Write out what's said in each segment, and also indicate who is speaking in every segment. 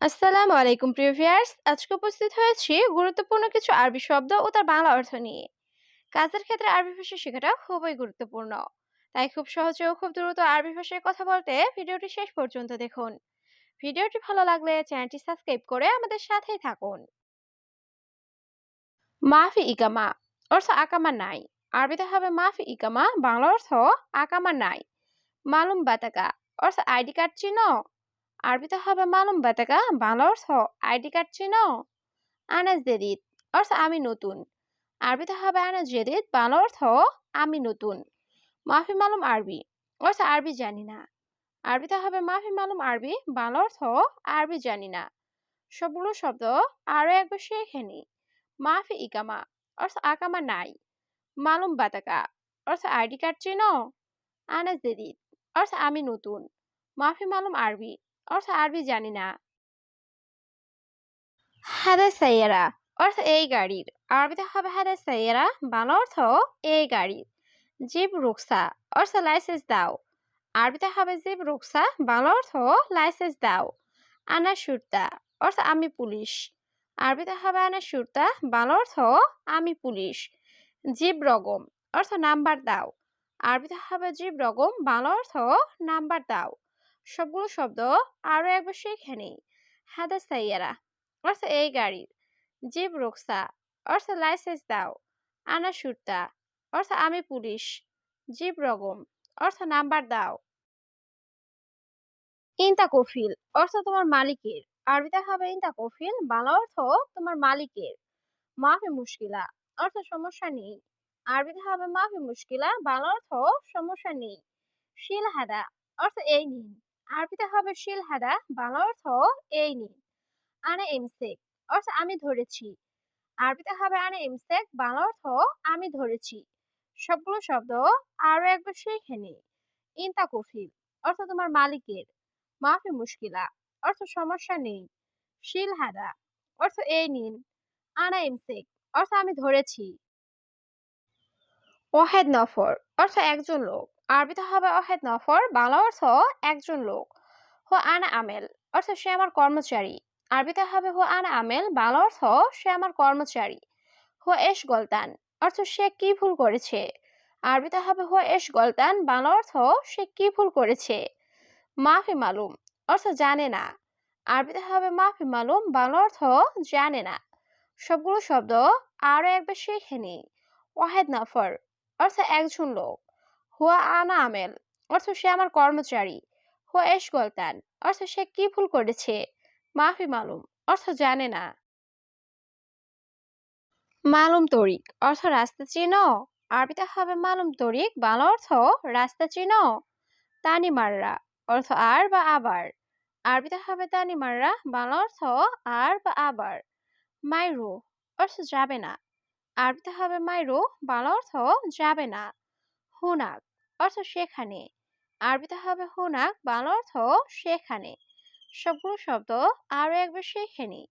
Speaker 1: আসসালামু আলাইকুম, প্রিয় ভিউয়ার্স। আজকে উপস্থিত হয়েছি গুরুত্বপূর্ণ কিছু আরবি শব্দ ও তার বাংলা অর্থ নিয়ে। কাজের ক্ষেত্রে আরবি ভাষা শেখাটা খুবই গুরুত্বপূর্ণ। তাই খুব সহজে ও খুব দ্রুত আরবি ভাষায় কথা বলতে ভিডিওটি শেষ পর্যন্ত দেখুন। ভিডিওটি ভালো লাগলে চ্যানেলটি সাবস্ক্রাইব করে আমাদের সাথেই থাকুন। মাফি ইকামা অর্থ আকামা নাই। আরবিতে হবে মাফি ইকামা, বাংলা অর্থ আকামা নাই। মালুম বাতাকা অর্থ আইডি কার্ড চিনো আরবিতে হবে মালুম বাতাকা বাংলা অর্থ আইডি কার্ড চিনো আনাজ জেদিদ অর্থ আমি নতুন। আরবিতে হবে আনাজ জেদিদ বাংলা অর্থ আমি নতুন। মাফি মালুম আরবি, অর্থ আরবি জানি না। আরবিতে হবে মাফি মালুম আরবি, বাংলা অর্থ আরবি জানি না। সবগুলো শব্দ আরও একবার শিখে নি। মাফি ইকামা, অর্থ আকামা নাই। মালুম বাতাকা অর্থ আইডি কার্ড চিনো আনাজ জেদিদ অর্থ আমি নতুন। মাফি মালুম আরবি অর্থ আরবি জানি না। হাদা সাইয়ারা। অর্থ এই গাড়ির। আরবিতে হবে হাদা সাইয়ারা বাংলা অর্থ এই গাড়ির। জিপ রুকসা অর্থ লাইসেন্স দাও। আরবিতে হবে জিপ রুকসা বাংলা অর্থ লাইসেন্স দাও। আনা সুরতা অর্থ আমি পুলিশ। আরবিতে হবে আনা সুরতা বাংলা অর্থ আমি পুলিশ। জিব রগম অর্থ নাম্বার দাও। আরবিতে হবে জিব রগম বাংলা অর্থ নাম্বার দাও। সবগুলো শব্দ আরও একবার শিখে নেই হাদা সাইয়ারা। অর্থ এই গাড়ির। জিব রোকসা। অর্থ লাইসেন্স দাও। আনা সুরতা। অর্থ আমি পুলিশ। জিব রগম। অর্থ নাম্বার দাও। ইনতা কফিল। অর্থ তোমার মালিকের। আরবিতে হবে ইনতা কফিল। বাংলা অর্থ তোমার মালিকের। মাফি মুশকিলা। অর্থ সমস্যা নেই। আরবিতে হবে মাফি মুশকিলা। বাংলা অর্থ সমস্যা নেই। শিল হাদা। অর্থ এই নিন। আরবিতে হবে শিল, হাদা, বাংলা অর্থ এই নিন আনা ইমসেক অর্থ আমি ধরেছি। আরবিতে হবে আনা ইমসেক বাংলা অর্থ আমি ধরেছি। সবগুলো শব্দ আরও একবার শিখে নি। ইনতা কফিল অর্থ তোমার মালিকের। মাফি মুশকিলা, অর্থ সমস্যা নেই। শিল, হাদা, অর্থ এই নিন। আনা ইমসেক অর্থ আমি ধরেছি। ওয়াহেদ নফর, অর্থ একজন লোক। আরবিতে হবে ওয়াহেদ নফর, বাংলা অর্থ একজন লোক। হো আনা আমেল, অর্থ সে আমার কর্মচারী। আরবিতে হবে হো আনা আমেল, বাংলা অর্থ সে আমার কর্মচারী। হো এশ গলতান, অর্থ সে কি ভুল করেছে। আরবিতে হবে হো এশ গলতান, বাংলা অর্থ সে কি ভুল করেছে। মাফি মালুম, অর্থ জানে না। আরবিতে হবে মাফি মালুম, বাংলা অর্থ জানে না। সবগুলো শব্দ আরও একবার শিখে নিই। ওয়াহেদ নফর, অর্থ একজন লোক। হুয়া আনা আমেল। অর্থ সে আমার কর্মচারী। হুয়া এশ গলতান। অর্থ সে কি ভুল করেছে? মাফি মালুম। অর্থ জানে না। মালুম তরিক। অর্থ রাস্তা চিহ্ন আরবিতে হবে মালুম তরিক। বাংলা অর্থ রাস্তা চিহ্ন তানি মাররা। অর্থ আর বা আবার। আরবিতে হবে তানি মাররা। বাংলা অর্থ আর বা আবার। মাইরু। অর্থ যাবে না। আরবিতে হবে মাইরু। বাংলা অর্থ যাবে না। হুনাক। অর্থ সেখানে। আরবিতে হবে হুনাক বাংলা অর্থ সেখানে। সবগুলো শব্দ আরও একবার শিখে নি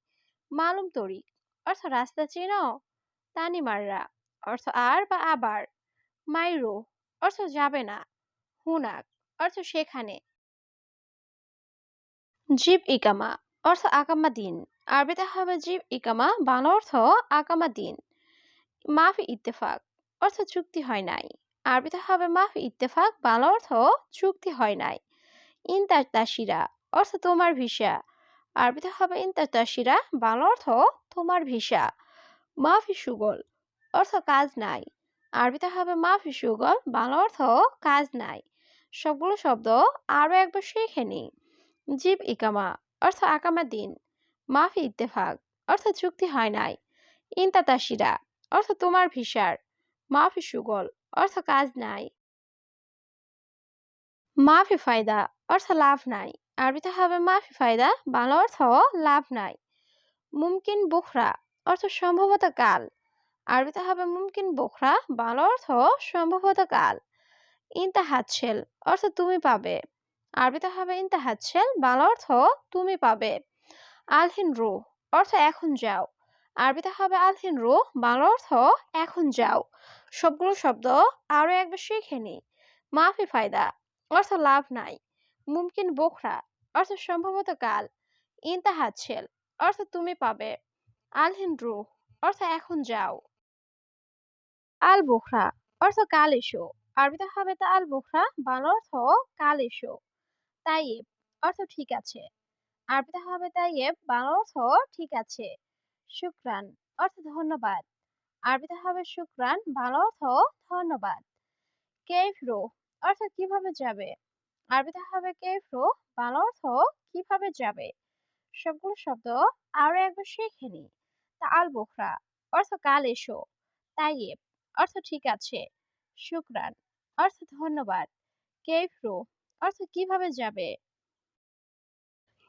Speaker 1: মালুম তরিক, অর্থ রাস্তা চিনো, তানি মাররা, অর্থ আর বা আবার। মাইরো, অর্থ যাবে না। হুনাক অর্থ সেখানে। জীব ইকামা, অর্থ আকামা দিন। আরবিতে হবে জীব ইকামা, বাংলা অর্থ আকামা দিন। মাফি ইত্তেফাক অর্থ চুক্তি হয় নাই। আরবিতে হবে মাফি, ইত্তেফাক, বাংলা অর্থ চুক্তি হয় নাই। ইনতার তাসিরা অর্থ তোমার ভিসা। আরবিতে হবে ইনতার তাসিরা বাংলা অর্থ তোমার ভিসা। মাফি সুগল, অর্থ কাজ নাই। আরবিতে হবে মাফি সুগল, বাংলা অর্থ কাজ নাই। সবগুলো শব্দ আরও একবার শিখে নি জীব ইকামা, অর্থ আকামা দিন। মাফি ইত্তেফাক, অর্থ চুক্তি হয় নাই। ইনতা তাসিরা অর্থ তোমার ভিসার। মাফি সুগল অর্থ কাজ নাই মাফি ফায়দা অর্থ লাভ নাই আরবিতে হবে মাফি ফায়দা বাংলা অর্থ লাভ নাই মুমকিন বুখরা অর্থ সম্ভবত কাল আরবিতে হবে মুমকিন বোখরা বাংলা অর্থ সম্ভবত কাল ইনতা হাতছেল অর্থ তুমি পাবে আরবিতে হবে ইনতা হাতছেল বাংলা অর্থ তুমি পাবে আলহিন রু অর্থ এখন যাও আরবিতে হবে আলহিন রু বাংলা অর্থ এখন যাও সবগুলো শব্দ আরও একবার শিখে নি মাফি ফায়দা, অর্থ লাভ নাই। মুমকিন বোখরা, অর্থ সম্ভবত কাল। ইন্তাহাচ্ছেল অর্থ তুমি পাবে। আলহিন রুহ, অর্থ এখন যাও। আল বোখরা, অর্থ কাল এসো। আরবিতে হবে তা আল বুখরা বাংলা অর্থ কাল এসো। তাইয়েব, অর্থ ঠিক আছে। আরবিতে হবে তাইয়েব বাংলা অর্থ ঠিক আছে। শুক্রান, অর্থ ধন্যবাদ। হবে শুক্রান বাংলা অর্থ ধন্যবাদ। কেফরো অর্থ কীভাবে যাবে? হবে কেফরো বাংলা অর্থ কীভাবে যাবে? সবগুলো শব্দ আরও একবার শিখে নি। বোখরা, অর্থ কাল এসো। অর্থ ঠিক আছে। শুক্রান অর্থ ধন্যবাদ। কেফরো অর্থ কীভাবে যাবে?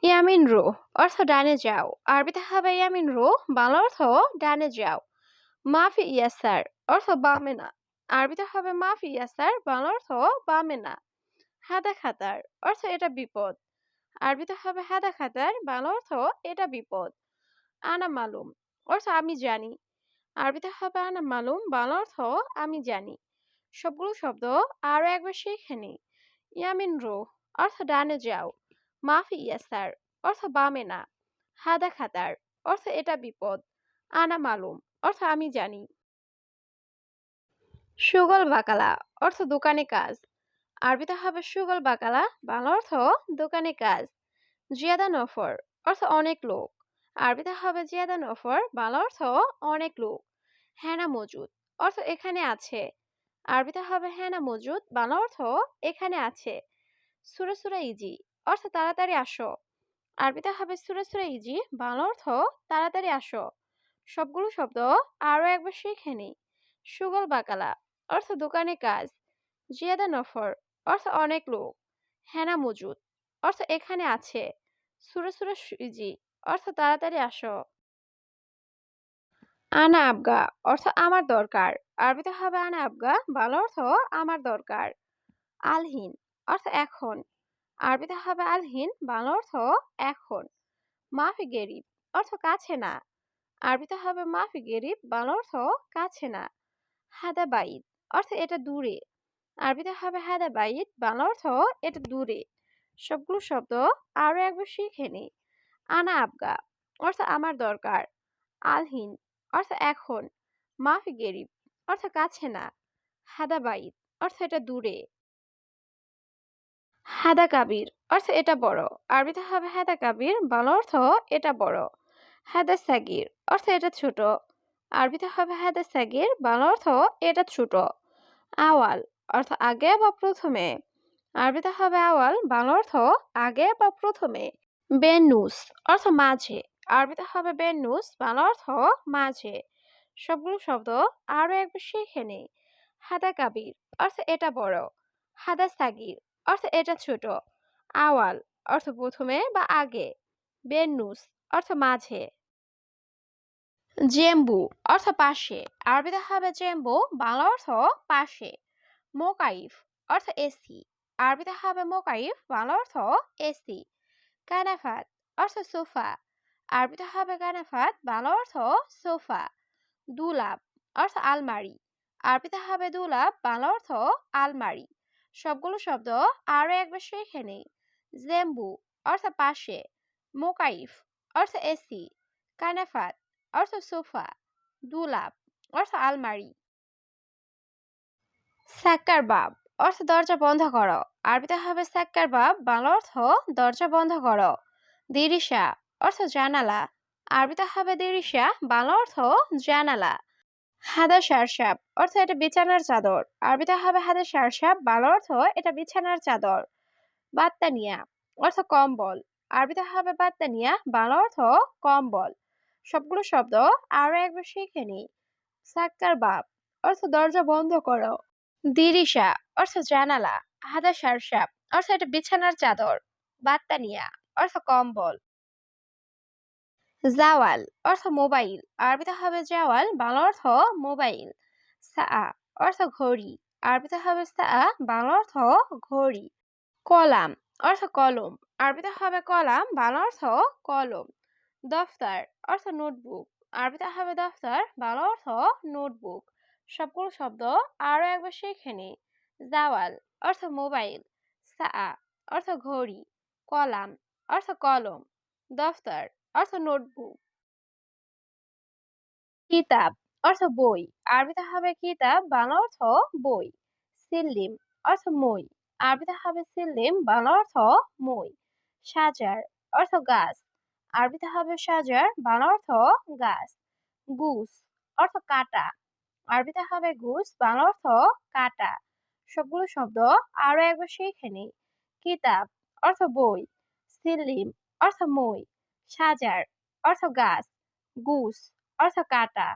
Speaker 1: ইয়ামিন রো, অর্থ ডানে যাও। আরবিতে হবে ইয়ামিন রো, বাংলা অর্থ ডানে যাও। মাফি ইয়াসার অর্থ বামে না। আরবিতে হবে মাফি ইয়াসার বাংলা অর্থ বামে না। হাদা খাতার, অর্থ এটা বিপদ। আরবিতে হবে হাদা খাতার, বাংলা অর্থ এটা বিপদ। আনা মালুম, অর্থ আমি জানি। আরবিতে হবে আনা মালুম, বাংলা অর্থ আমি জানি। সবগুলো শব্দ আরও একবার শিখে নি ইয়ামিন রো অর্থ ডানে যাও। মাফি ইয়াসার অর্থ বামে না। হাদা খাতার, অর্থ এটা বিপদ। আনা মালুম অর্থ আমি জানি। সুগল বাকালা অর্থ দোকানে কাজ। আরবিতে হবে সুগল বাকালা, বাংলা অর্থ দোকানে কাজ। জিয়াদা নফর অর্থ অনেক লোক। আরবিতে হবে জিয়াদা নফর, বাংলা অর্থ অনেক লোক। হ্যানা মজুদ অর্থ এখানে আছে। আরবিতে হবে হ্যানা মজুদ, বাংলা অর্থ এখানে আছে। সুরে সুরে ইজি অর্থ তাড়াতাড়ি আসো। আরবিতে হবে সুরে সুরে ইজি, বাংলা অর্থ তাড়াতাড়ি আসো। সবগুলো শব্দ আরও একবার শিখে নি সুগল বাকালা, অর্থ দোকানে কাজ। জিয়াদা নফর, অর্থ অনেক লোক। হেনা মজুদ, অর্থ এখানে আছে। সুরে সুরে ইজি অর্থ তাড়াতাড়ি আসো। আনা আবগা, অর্থ আমার দরকার। আরবিতে হবে আনা আবগা, ভালো অর্থ আমার দরকার। আলহীন, অর্থ এখন। আরবিতে হবে আলহিন বাংলা অর্থ এখন। মাফি গেরিব, অর্থ কাছে না। আরবিতে হবে মাফি গেরিব বাংলা অর্থ কাছে না হাদা বাইদ অর্থ এটা দূরে। আরবিতে হবে হাদা বাইদ বাংলা অর্থ এটা দূরে। সবগুলো শব্দ আরও একবার শিখে নি। আনা আবগা অর্থ আমার দরকার, আলহিন অর্থ এখন মাফি গেরিব অর্থ কাছে না হাদা বাইদ অর্থ এটা দূরে। হাদা কাবির অর্থ এটা বড় আরবিতে হবে হাদা কাবির বাংলা অর্থ এটা বড়। হাদা সাগির, অর্থ এটা ছোট। আরবিতে হবে হাদা সাগির, বাংলা অর্থ এটা ছোট। আওয়াল, অর্থ আগে বা প্রথমে। আরবিতে হবে আওয়াল, বাংলা অর্থ আগে বা প্রথমে। বেনুস অর্থ মাঝে। আরবিতে হবে বেনুস বাংলা অর্থ মাঝে। সবগুলো শব্দ আরও একবার শিখে নেই। হাদা কাবির, অর্থ এটা বড়। হাদা সাগির, অর্থ এটা ছোট। আওয়াল, অর্থ প্রথমে বা আগে। বেনুস অর্থ মাঝে। জেম্বু অর্থ পাশে। আরবিতে হবে জেম্বু, বাংলা অর্থ পাশে। মোকাইফ অর্থ এসি। আরবিতে হবে মোকাইফ, বাংলা অর্থ এসি। কানাফাত অর্থ সোফা। আরবিতে হবে কানাফাত, বাংলা অর্থ সোফা। দুলাপ অর্থ আলমারি। আরবিতে হবে দুলাপ বাংলা অর্থ আলমারি। সবগুলো শব্দ আরও একবার শিখে নেই। জেম্বু অর্থ পাশে। মোকাইফ অর্থ এসি। কানাফাত অর্থ সোফা দুলাপ অর্থ আলমারি সাক্কার বাব অর্থ দরজা বন্ধ করো আরবিতে হবে সাক্কার বাব বাংলা অর্থ দরজা বন্ধ করো দিরিশা অর্থ জানালা আরবিতে হবে দিরিশা বাংলা অর্থ জানালা হাদা সারসাপ অর্থ এটা বিছানার চাদর. আরবিতে হবে হাদা সারসাপ বাংলা অর্থ এটা বিছানার চাদর. বাত্তানিয়া অর্থ কম্বল. আরবিতে হবে বাত্তানিয়া বাংলা অর্থ কম্বল. সবগুলো শব্দ আরও একবার শিখে নি সাক্কার বাপ, অর্থ দরজা বন্ধ করো। দিরিশা, অর্থ জানালা। হাদা সারসাপ, অর্থ এটা বিছানার চাদর। বাত্তানিয়া অর্থ কম্বল। জাওয়াল, অর্থ মোবাইল। আরবিতে হবে জাওয়াল, বাংলা অর্থ মোবাইল। সা, অর্থ ঘড়ি। আরবিতে হবে সা, বাংলা অর্থ ঘড়ি। কলাম, অর্থ কলম। আরবিতে হবে কলাম, বাংলা অর্থ কলম। দফতর অর্থ নোটবুক। আরবিতে হবে দফতর, বাংলা অর্থ নোটবুক। সবগুলো শব্দ আরও একবার শিখে নি জাওয়াল, অর্থ মোবাইল। সা, অর্থ ঘড়ি। কলাম, অর্থ কলম। দফতর, অর্থ নোটবুক। কিতাব, অর্থ বই। আরবিতে হবে কিতাব, বাংলা অর্থ বই। সিল্লিম, অর্থ মই। আরবিতে হবে সিল্লিম, বাংলা অর্থ মই। সাজার, অর্থ গাছ। আরবিতে হবে সাজার বাংলা অর্থ গাছ, গুস অর্থ কাটা। আরবিতে হবে গুস বাংলা অর্থ কাটা। সবগুলো শব্দ আরও একবার শিখে কিতাব অর্থ বই, সিলিম অর্থ মই, সাজার অর্থ গাছ, গুস অর্থ কাটা।